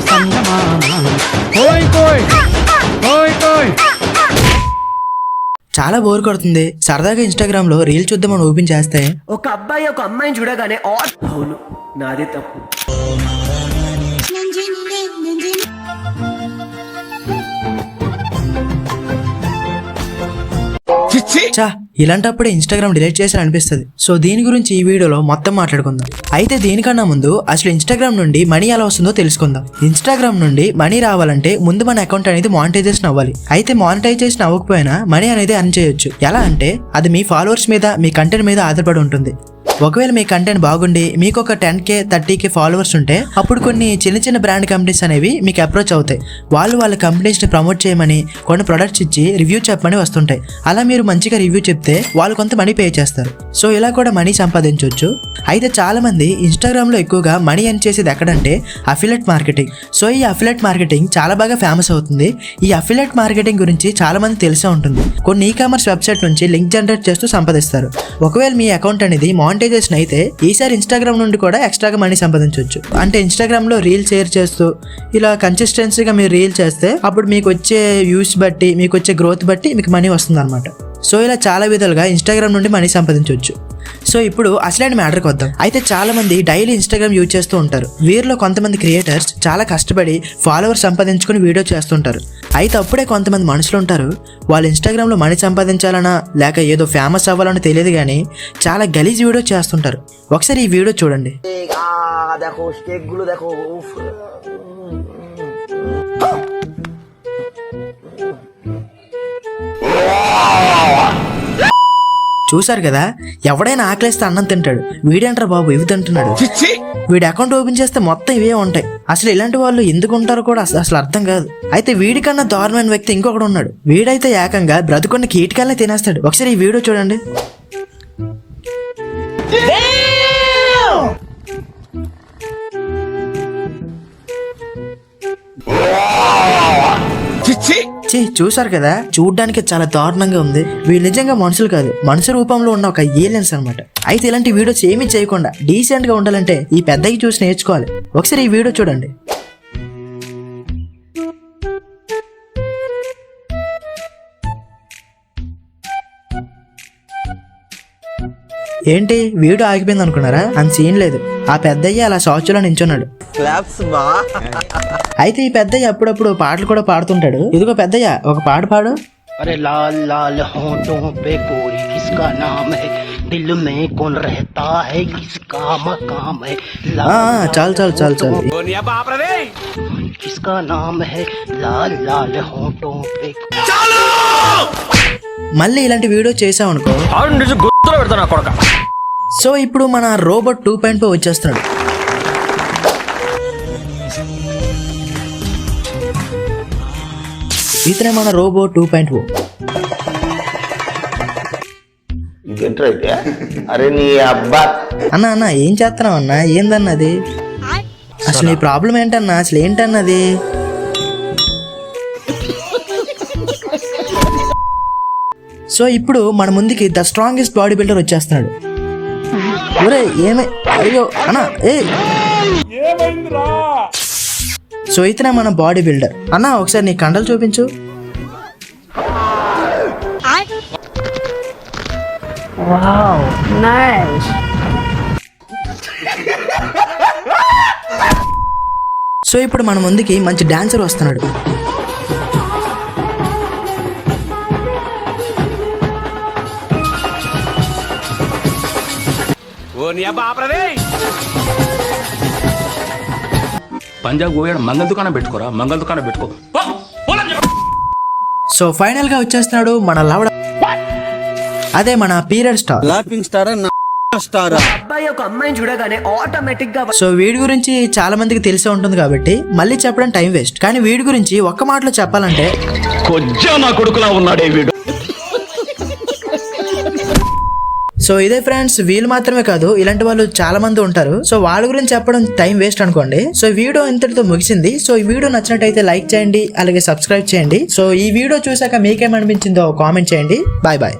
సంగమామా కోయ్ కోయ్ కోయ్ కోయ్ చాలా బోర్ కొడుతుంది. సరదాగా ఇన్స్టాగ్రామ్లో రీల్ చూద్దామని ఓపెన్ చేస్తే. ఒక అబ్బాయి ఒక అమ్మాయిని చూడగానే ఆ- అవును నాదే తప్పు. చా ఇలాంటప్పుడే ఇన్స్టాగ్రామ్ డిలీట్ చేసి అనిపిస్తుంది సో దీని గురించి ఈ వీడియోలో మొత్తం మాట్లాడుకుందాం. అయితే దీనికన్నా ముందు అసలు ఇన్స్టాగ్రామ్ నుండి మనీ ఎలా వస్తుందో తెలుసుకుందాం. ఇన్స్టాగ్రామ్ నుండి మనీ రావాలంటే ముందు మన అకౌంట్ అనేది మానిటైజేషన్ అవ్వాలి. అయితే మానిటైజేషన్ అవ్వకపోయినా మనీ అనేది అర్న్ చేయొచ్చు. ఎలా అంటే అది మీ ఫాలోవర్స్ మీద మీ కంటెంట్ మీద ఆధారపడి ఉంటుంది. ఒకవేళ మీ కంటెంట్ బాగుండి మీకు ఒక ten K thirty K followers ఉంటే అప్పుడు కొన్ని చిన్న చిన్న బ్రాండ్ కంపెనీస్ అనేవి మీకు అప్రోచ్ అవుతాయి. వాళ్ళు వాళ్ళ కంపెనీస్ని ప్రమోట్ చేయమని కొన్ని ప్రొడక్ట్స్ ఇచ్చి రివ్యూ చెప్పమని వస్తుంటాయి. అలా మీరు మంచిగా రివ్యూ చెప్తే వాళ్ళు కొంత మనీ పే చేస్తారు. సో ఇలా కూడా మనీ సంపాదించవచ్చు అయితే చాలా మంది ఎక్కువగా మనీ అని చేసేది ఎక్కడంటే అఫిలెట్ మార్కెటింగ్ సో ఈ అఫిలెట్ మార్కెటింగ్ చాలా బాగా ఫేమస్ అవుతుంది. ఈ అఫిలెట్ మార్కెటింగ్ గురించి చాలా మంది తెలిసే ఉంటుంది. కొన్ని ఈ కామర్స్ వెబ్సైట్ నుంచి లింక్ జనరేట్ చేస్తూ సంపాదిస్తారు. ఒకవేళ మీ అకౌంట్ అనేది మానిటైజేషన్ అయితే ఈసారి ఇన్స్టాగ్రామ్ నుండి కూడా ఎక్స్ట్రాగా మనీ సంపాదించవచ్చు అంటే ఇన్స్టాగ్రామ్లో రీల్ షేర్ చేస్తూ ఇలా కన్సిస్టెన్సీగా మీరు రీల్ చేస్తే అప్పుడు మీకు వచ్చే వ్యూస్ బట్టి మీకు వచ్చే గ్రోత్ బట్టి మీకు మనీ వస్తుంది అనమాట సో ఇలా చాలా విధాలుగా ఇన్స్టాగ్రామ్ నుండి మనీ సంపాదించవచ్చు సో ఇప్పుడు అసలైన మ్యాటర్కి వద్దాం అయితే చాలా మంది డైలీ ఇన్స్టాగ్రామ్ యూజ్ చేస్తూ ఉంటారు వీరిలో కొంతమంది క్రియేటర్స్ చాలా కష్టపడి ఫాలోవర్స్ సంపాదించుకుని వీడియో చేస్తుంటారు అయితే అప్పుడే కొంతమంది మనుషులు ఉంటారు వాళ్ళు ఇన్స్టాగ్రామ్లో మనీ సంపాదించాలనా లేక ఏదో ఫేమస్ అవ్వాలని తెలియదు కానీ చాలా గలీజ్ వీడియో చేస్తుంటారు ఒకసారి ఈ వీడియో చూడండి చూశారు కదా? ఎవడైనా ఆకలిస్తే అన్నం తింటాడు. వీడంటారు బాబు? ఇవి తింటున్నాడు. వీడి అకౌంట్ ఓపెన్ చేస్తే మొత్తం ఇవే ఉంటాయి. అసలు ఇలాంటి వాళ్ళు ఎందుకు ఉంటారో కూడా అసలు అర్థం కాదు. అయితే వీడికన్నా దారుణమైన వ్యక్తి ఇంకొకడు ఉన్నాడు. వీడైతే ఏకంగా బ్రతుకున్న కీటకాలనే తినేస్తాడు. ఒకసారి ఈ వీడియో చూడండి. ఛీ, చూసారు కదా? చూడ్డానికి చాలా దారుణంగా ఉంది. వీళ్ళు నిజంగా మనుషులు కాదు. మనుషు రూపంలో ఉన్న ఒక ఏలియన్స్ అన్నమాట. అయితే ఇలాంటి వీడియోస్ ఏమీ చేయకుండా డీసెంట్గా ఉండాలంటే ఈ పెద్దకి చూసి నేర్చుకోవాలి. ఒకసారి ఈ వీడియో చూడండి. ఏంటి వీడియో ఆగిపోయింది అనుకున్నారా? అని సీన్ లేదు. ఆ పెద్దయ్య అలా సాచులో నించున్నాడు. అయితే ఈ పెద్దయ్య అప్పుడప్పుడు పాటలు కూడా పాడుతుంటాడు. ఇదిగో పెద్దయ్య ఒక పాట పాడు. అరే లాల్ కిస్కా మే కిస్కా చాలు చాలు చాలు చాలు. కిస్కా మళ్ళీ ఇలాంటి వీడియో చేసామనుకో సో ఇప్పుడు మన రోబోట్ టూ పాయింట్ ఫైవ్ వచ్చేస్తున్నాడు. ఇతనే మన రోబో టూ పాయింట్ ఇదేంట్రా అయితే అరే నీ అబ్బా. అన్న అన్న ఏం చేస్తున్నావు అన్న? ఏందన్నది అసలు నీ ప్రాబ్లం ఏంటన్నా? అసలు ఏంటన్నది సో ఇప్పుడు మన ముందుకి ద స్ట్రాంగెస్ట్ బాడీ బిల్డర్ వచ్చేస్తున్నాడు. ఒరే ఏమై? అయ్యో అన్న ఏ సో ఇతనే మన బాడీ బిల్డర్. అన్న ఒకసారి నీ కండలు చూపించు. సో ఇప్పుడు మన ముందుకి మంచి డాన్సర్ వస్తున్నాడు. పంజాబ్ పోయాడు. మంగళ దుకాణం పెట్టుకోరా? మంగళ దుకాణం పెట్టుకో. సో ఫైనల్గా వచ్చేస్తున్నాడు మన లవడ అదే మన పీరియడ్ స్టార్. అబ్బాయి ఒక అమ్మాయిని చూడగానే ఆటోమేటిక్గా సో వీడి గురించి చాలా మందికి తెలిసే ఉంటుంది కాబట్టి మళ్ళీ చెప్పడం టైం వేస్ట్. కానీ వీడి గురించి ఒక్క మాటలో చెప్పాలంటే కొజ్జా నా కొడుకులా ఉన్నాడే వీడు. సో ఇదే ఫ్రెండ్స్ వీళ్ళు మాత్రమే కాదు ఇలాంటి వాళ్ళు చాలా మంది ఉంటారు. సో వాళ్ళ గురించి చెప్పడం టైం వేస్ట్ అనుకోండి. సో వీడియో ఇంతటితో ముగిసింది. సో ఈ వీడియో నచ్చినట్టయితే లైక్ చేయండి అలాగే సబ్స్క్రైబ్ చేయండి. సో ఈ వీడియో చూసాక మీకేమనిపించిందో కామెంట్ చేయండి. Bye bye.